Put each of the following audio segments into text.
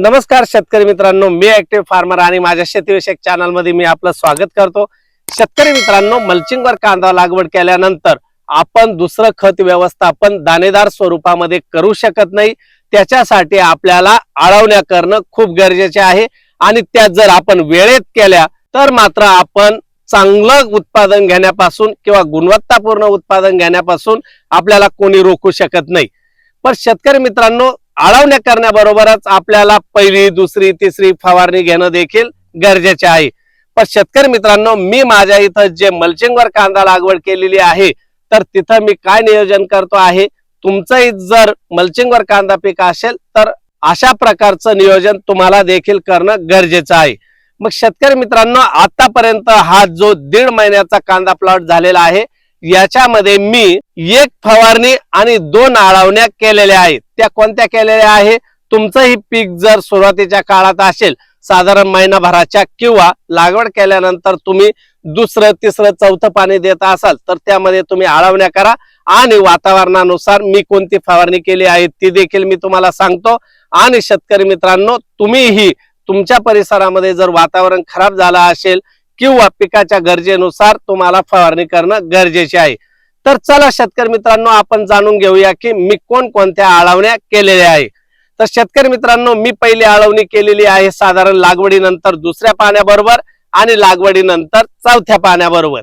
नमस्कार शेतकरी मित्रांनो मी ऍक्टिव्ह फार्मर आणि माझ्या शेतीविषयक चॅनलमध्ये मी आपलं स्वागत करतो. शेतकरी मित्रांनो मल्चिंगवर कांदा लागवड केल्यानंतर आपण दुसरं खत व्यवस्थापन दाणेदार स्वरूपामध्ये करू शकत नाही. त्याच्यासाठी आपल्याला आळवण्या करणं खूप गरजेचे आहे. आणि त्या जर आपण वेळेत केल्या तर मात्र आपण चांगलं उत्पादन घेण्यापासून किंवा गुणवत्तापूर्ण उत्पादन घेण्यापासून आपल्याला कोणी रोखू शकत नाही. पण शेतकरी मित्रांनो आळवण्या करण्याबरोबरच आपल्याला पहिली दुसरी तिसरी फवारणी घेणं देखील गरजेचे आहे. पण शेतकरी मित्रांनो मी माझ्या इथं जे मल्चिंगवर कांदा लागवड केलेली आहे तर तिथं मी काय नियोजन करतो आहे? तुमचंही जर मल्चिंगवर कांदा पीक असेल तर अशा प्रकारचं नियोजन तुम्हाला देखील करणं गरजेचं आहे. मग शेतकरी मित्रांनो आतापर्यंत हा जो दीड महिन्याचा कांदा प्लॉट झालेला आहे याच्यामध्ये मी एक फवारणी आणि दोन आळवण्या केलेल्या आहेत. त्या कोणत्या केलेल्या आहे? तुमचंही पीक जर सुरुवातीच्या काळात असेल साधारण महिनाभराच्या किंवा लागवड केल्यानंतर तुम्ही दुसरं तिसरं चौथं पाणी देत असाल तर त्यामध्ये तुम्ही आळवण्या करा आणि वातावरणानुसार मी कोणती फवारणी केली आहे ती देखील मी तुम्हाला सांगतो. आणि शेतकरी मित्रांनो तुम्हीही तुमच्या परिसरामध्ये जर वातावरण खराब झालं असेल किंवा पिकाच्या गरजेनुसार तुम्हाला फवारणी करणं गरजेचे आहे. तर चला शेतकरी मित्रांनो आपण जाणून घेऊया की मी कोणकोणत्या आळवण्या केलेल्या आहे. तर शेतकरी मित्रांनो मी पहिली आळवणी केलेली आहे साधारण लागवडीनंतर दुसऱ्या पाण्याबरोबर आणि लागवडीनंतर चौथ्या पाण्याबरोबर.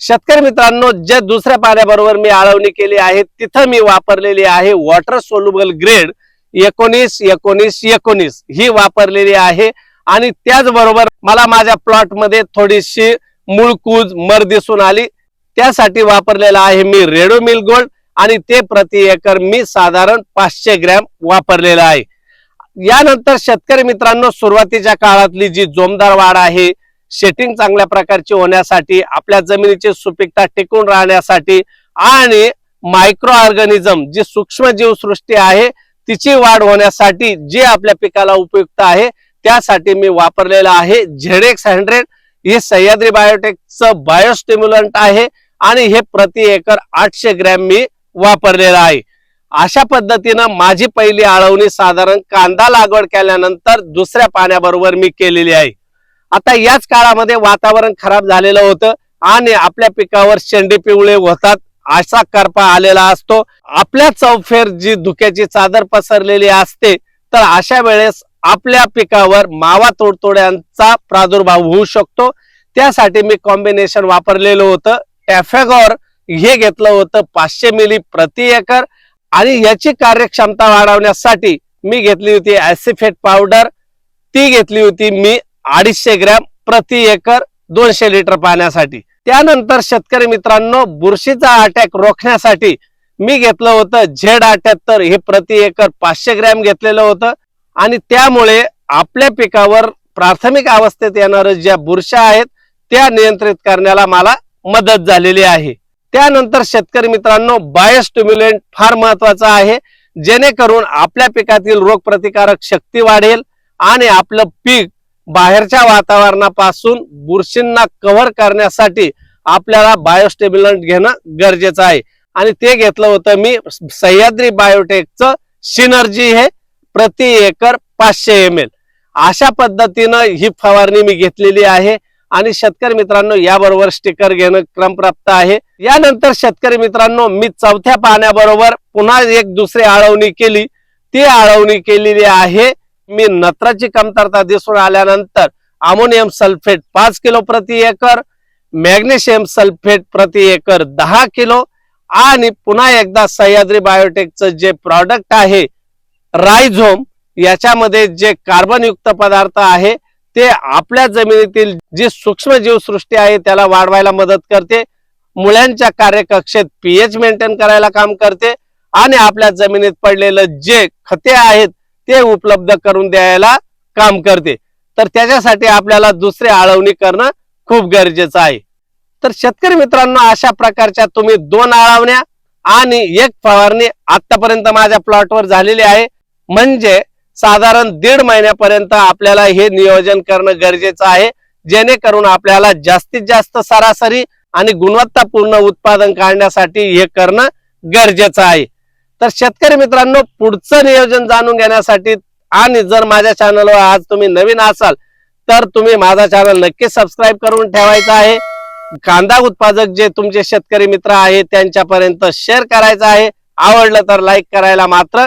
शेतकरी मित्रांनो जे दुसऱ्या पाण्याबरोबर मी आळवणी केली आहे तिथं मी वापरलेली आहे वॉटर सोल्युबल ग्रेड एकोणीस एकोणीस एकोणीस. ही वापरलेली आहे आणि त्याचबरोबर मला माझ्या प्लॉटमध्ये थोडीशी मूळकूज मर दिसून आली. त्यासाठी वापरलेला आहे मी रेडो मिल गोल्ड आणि ते प्रति एकर मी साधारण पाचशे ग्रॅम वापरलेलं आहे. यानंतर शेतकरी मित्रांनो सुरुवातीच्या काळातली जी जोमदार वाढ आहे शेटिंग चांगल्या प्रकारची होण्यासाठी आपल्या जमिनीची सुपीकता टिकून राहण्यासाठी आणि मायक्रो ऑर्गॅनिझम जी सूक्ष्म जीवसृष्टी आहे तिची वाढ होण्यासाठी जे आपल्या पिकाला उपयुक्त आहे त्यासाठी मी वापरलेलं आहे झेडेक्स हंड्रेड. हे सह्याद्री बायोटेकचं बायोस्टिम्युलंट आहे आणि हे प्रति एकर आठशे ग्रॅम मी वापरलेलं आहे. अशा पद्धतीनं माझी पहिली आळवणी साधारण कांदा लागवड केल्यानंतर दुसऱ्या पाण्याबरोबर मी केलेली आहे. आता याच काळामध्ये वातावरण खराब झालेलं होतं आणि आपल्या पिकावर शेंडे पिवळे होतात असा करपा आलेला असतो. आपल्या चौफेर जी धुक्याची चादर पसरलेली असते तर अशा वेळेस आपल्या पिकावर मावा तोडतोड्यांचा प्रादुर्भाव होऊ शकतो. त्यासाठी मी कॉम्बिनेशन वापरलेलं होतं. टॅफेगॉर हे घेतलं होतं. पाचशे मिली प्रति एकर. आणि याची कार्यक्षमता वाढवण्यासाठी मी घेतली होती ऍसिफेट पावडर. ती घेतली होती मी अडीचशे ग्रॅम प्रति एकर दोनशे लिटर पाण्यासाठी. त्यानंतर शेतकरी मित्रांनो बुरशीचा अटॅक रोखण्यासाठी मी घेतलं होतं. झेड अठ्याहत्तर हे प्रति एकर पाचशे ग्रॅम घेतलेलं होतं. आणि त्यामुळे आपल्या पिकावर प्राथमिक अवस्थेत येणाऱ्या ज्या बुरशा आहेत त्या नियंत्रित करण्याला मला मदत झालेली आहे. त्यानंतर शेतकरी मित्रांनो बायोस्टिम्युलेंट फार महत्वाचं आहे. जेणेकरून आपल्या पिकातील रोगप्रतिकारक शक्ती वाढेल आणि आपलं पीक बाहेरच्या वातावरणापासून बुरशींना कव्हर करण्यासाठी आपल्याला बायोस्टेबिलंट घेणं गरजेचं आहे. आणि ते घेतलं होतं मी सह्याद्री बायोटेकचं सिनर्जी हे. प्रति एकर पाचशे एम एल अशा पद्धतीनं ही फवारणी मी घेतलेली आहे आणि शेतकरी मित्रांनो याबरोबर स्टिकर घेणं क्रमप्राप्त आहे. यानंतर शेतकरी मित्रांनो मी चौथ्या पाण्याबरोबर पुन्हा एक दुसरी आळवणी केली. ती आळवणी केलेली आहे मी नत्राची कमतरता दिसून आल्यानंतर अमोनियम सल्फेट पाच किलो प्रति एकर मॅग्नेशियम सल्फेट प्रति एकर दहा किलो आणि पुन्हा एकदा सह्याद्री बायोटेकचं जे प्रॉडक्ट आहे रायझोम याच्यामध्ये जे कार्बन युक्त पदार्थ आहे ते आपल्या जमिनीतील जी सूक्ष्म जीवसृष्टी आहे त्याला वाढवायला मदत करते. मुळ्यांच्या कार्यकक्षेत पीएच मेंटेन करायला काम करते आणि आपल्या जमिनीत पडलेलं जे खते आहेत ते उपलब्ध करून द्यायला काम करते. तर त्याच्यासाठी आपल्याला दुसरी आळवणी करणं खूप गरजेचं आहे. तर शेतकरी मित्रांनो अशा प्रकारच्या तुम्ही दोन आळवण्या आणि एक फवारणी आतापर्यंत माझ्या प्लॉटवर झालेली आहे. म्हणजे साधारण दीड महिन्यापर्यंत आपल्याला हे नियोजन करणं गरजेचं आहे जेणेकरून आपल्याला जास्तीत जास्त सरासरी आणि गुणवत्तापूर्ण उत्पादन काढण्यासाठी हे करणं गरजेचं आहे. तर शेतकरी मित्रांनो पुढचं नियोजन जाणून घेण्यासाठी आणि जर माझ्या चॅनलवर आज तुम्ही नवीन असाल तर तुम्ही माझा चॅनल नक्की सबस्क्राईब करून ठेवायचा आहे. कांदा उत्पादक जे तुमचे शेतकरी मित्र आहेत त्यांच्यापर्यंत शेअर करायचं आहे. आवडलं तर लाईक करायला मात्र